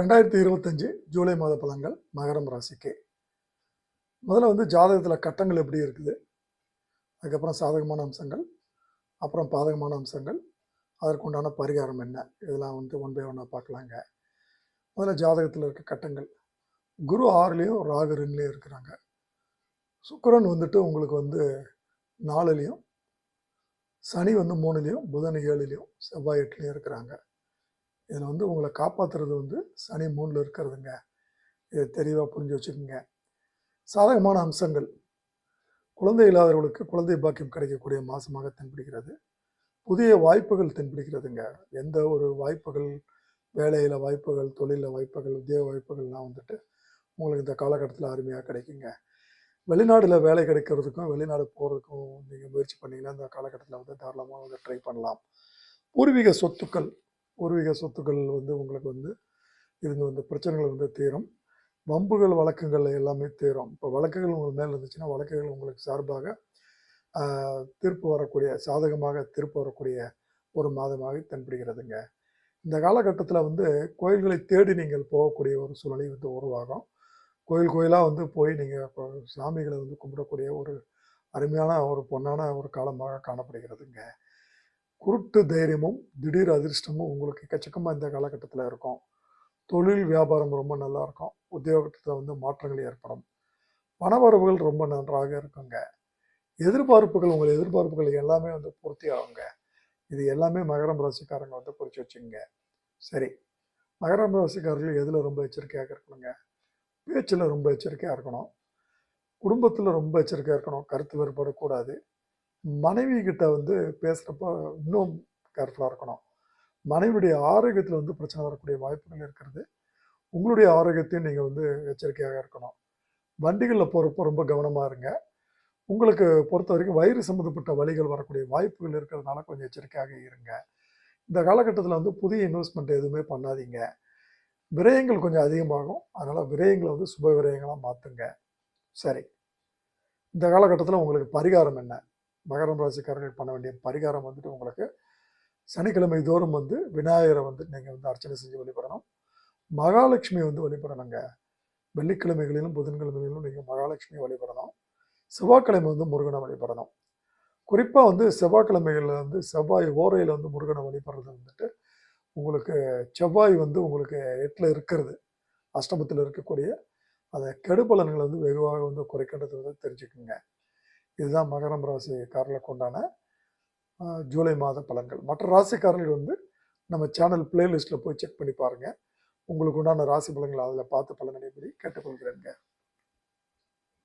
ரெண்டாயிரத்தி இருபத்தஞ்சு ஜூலை மாத பலன்கள் மகரம் ராசிக்கு. முதல்ல வந்து ஜாதகத்தில் கட்டங்கள் எப்படி இருக்குது? அதுக்கப்புறம் சாதகமான அம்சங்கள் அப்புறம் பாதகமான அம்சங்கள் அதற்குண்டான பரிகாரம் என்ன? இதெல்லாம் வந்து ஒன் பை ஒன்னாக பார்க்கலாங்க. முதல்ல ஜாதகத்தில் இருக்க கட்டங்கள். குரு ஆறுலேயும் ராகு ரெண்டுலேயும் இருக்கிறாங்க. சுக்கரன் வந்துட்டு உங்களுக்கு வந்து நாலுலேயும் சனி வந்து மூணுலேயும் புதன் ஏழுலேயும் செவ்வாய் எட்டுலேயும் இருக்கிறாங்க. இதில் வந்து உங்களை காப்பாற்றுறது வந்து சனி மூணில் இருக்கிறதுங்க. இதை தெளிவாக புரிஞ்சு வச்சுக்கோங்க. சாதகமான அம்சங்கள். குழந்தை இல்லாதவர்களுக்கு குழந்தை பாக்கியம் கிடைக்கக்கூடிய மாதமாக தென்படுகிறது. புதிய வாய்ப்புகள் தென்படுகிறதுங்க. எந்த ஒரு வாய்ப்புகள் வேலையில் வாய்ப்புகள் தொழிலில் வாய்ப்புகள் உத்தியோக வாய்ப்புகள்லாம் வந்துட்டு உங்களுக்கு இந்த காலகட்டத்தில் அருமையாக கிடைக்குங்க. வெளிநாட்டில் வேலை கிடைக்கிறதுக்கும் வெளிநாடு போகிறதுக்கும் நீங்கள் முயற்சி பண்ணீங்கன்னா இந்த காலகட்டத்தில் வந்து தாராளமாக வந்து ட்ரை பண்ணலாம். பூர்வீக சொத்துக்கள். பூர்வீக சொத்துக்கள் வந்து உங்களுக்கு வந்து இருந்து வந்த பிரச்சனைகள் வந்து தீரும். வம்புகள் வழக்குகள் எல்லாமே தீரும். இப்போ வழக்குகள் உங்களுக்கு மேலே இருந்துச்சுன்னா வழக்குகள் உங்களுக்கு சார்பாக தீர்ப்பு வரக்கூடிய சாதகமாக தீர்ப்பு வரக்கூடிய ஒரு மாதமாக தென்படுகிறதுங்க. இந்த காலகட்டத்தில் வந்து கோயில்களை தேடி நீங்கள் போகக்கூடிய ஒரு சூழ்நிலை வந்து உருவாகும். கோயில் கோயிலாக வந்து போய் நீங்கள் சாமிகளை வந்து கும்பிடக்கூடிய ஒரு அருமையான ஒரு பொன்னான ஒரு காலமாக காணப்படுகிறதுங்க. குருட்டு தைரியமும் திடீர் அதிர்ஷ்டமும் உங்களுக்கு எக்கச்சக்கமாக இந்த காலகட்டத்தில் இருக்கும். தொழில் வியாபாரம் ரொம்ப நல்லா இருக்கும். உத்தியோகத்தில் வந்து மாற்றங்கள் ஏற்படும். பணவரவுகள் ரொம்ப நன்றாக இருக்குங்க. எதிர்பார்ப்புகள் உங்கள் எதிர்பார்ப்புகள் எல்லாமே வந்து பூர்த்தி ஆகுங்க. இது எல்லாமே மகரம் ராசிக்காரங்க வந்து குறித்து வச்சுங்க சரி. மகரம் ராசிக்காரர்கள் எதில் ரொம்ப எச்சரிக்கையாக இருக்கணுங்க? பேச்சில் ரொம்ப எச்சரிக்கையாக இருக்கணும். குடும்பத்தில் ரொம்ப எச்சரிக்கையாக இருக்கணும். கருத்து வேறுபடக்கூடாது மனைவி கிட்ட வந்து பேசுகிறப்ப இன்னும் கேர்ஃபுல்லாக இருக்கணும். மனைவியுடைய ஆரோக்கியத்தில் வந்து பிரச்சனை வரக்கூடிய வாய்ப்புகள் இருக்கிறது. உங்களுடைய ஆரோக்கியத்தையும் நீங்கள் வந்து எச்சரிக்கையாக இருக்கணும். வண்டிகளில் போகிறப்போ ரொம்ப கவனமாக இருங்க. உங்களுக்கு பொறுத்த வரைக்கும் வயிறு சம்மந்தப்பட்ட வழிகள் வரக்கூடிய வாய்ப்புகள் இருக்கிறதுனால கொஞ்சம் எச்சரிக்கையாக இருங்க. இந்த காலகட்டத்தில் வந்து புதிய இன்வெஸ்ட்மெண்ட் எதுவுமே பண்ணாதீங்க. விரயங்கள் கொஞ்சம் அதிகமாகும். அதனால் விரயங்களை வந்து சுப விரயங்களாக மாற்றுங்க சரி. இந்த காலகட்டத்தில் உங்களுக்கு பரிகாரம் என்ன? மகரம் ராசிக்காரர்கள் பண்ண வேண்டிய பரிகாரம் வந்துட்டு உங்களுக்கு சனிக்கிழமை தோறும் வந்து விநாயகரை வந்து நீங்கள் வந்து அர்ச்சனை செஞ்சு வழிபடணும். மகாலட்சுமி வந்து வழிபடணுங்க. வெள்ளிக்கிழமைகளிலும் புதன்கிழமைகளிலும் நீங்கள் மகாலட்சுமியை வழிபடணும். செவ்வாய்க்கிழமை வந்து முருகனை வழிபடணும். குறிப்பாக வந்து செவ்வாய்க்கிழமைகளில் வந்து செவ்வாய் ஓரையில் வந்து முருகனை வழிபடுறது வந்துட்டு உங்களுக்கு செவ்வாய் வந்து உங்களுக்கு எட்டில் இருக்கிறது. அஷ்டமத்தில் இருக்கக்கூடிய அந்த கெடுபலன்களை வந்து வெகுவாக வந்து குறைக்கின்றது வந்து தெரிஞ்சுக்குங்க. இதுதான் மகரம் ராசிக்காரர்களுக்கு உண்டான ஜூலை மாத பலன்கள். மற்ற ராசிக்காரர்கள் வந்து நம்ம சேனல் பிளேலிஸ்ட்டில் போய் செக் பண்ணி பாருங்கள் உங்களுக்கு உண்டான ராசி பலன்கள் அதில் பார்த்து பலனடைபடி கேட்டுக்கொள்கிறேங்க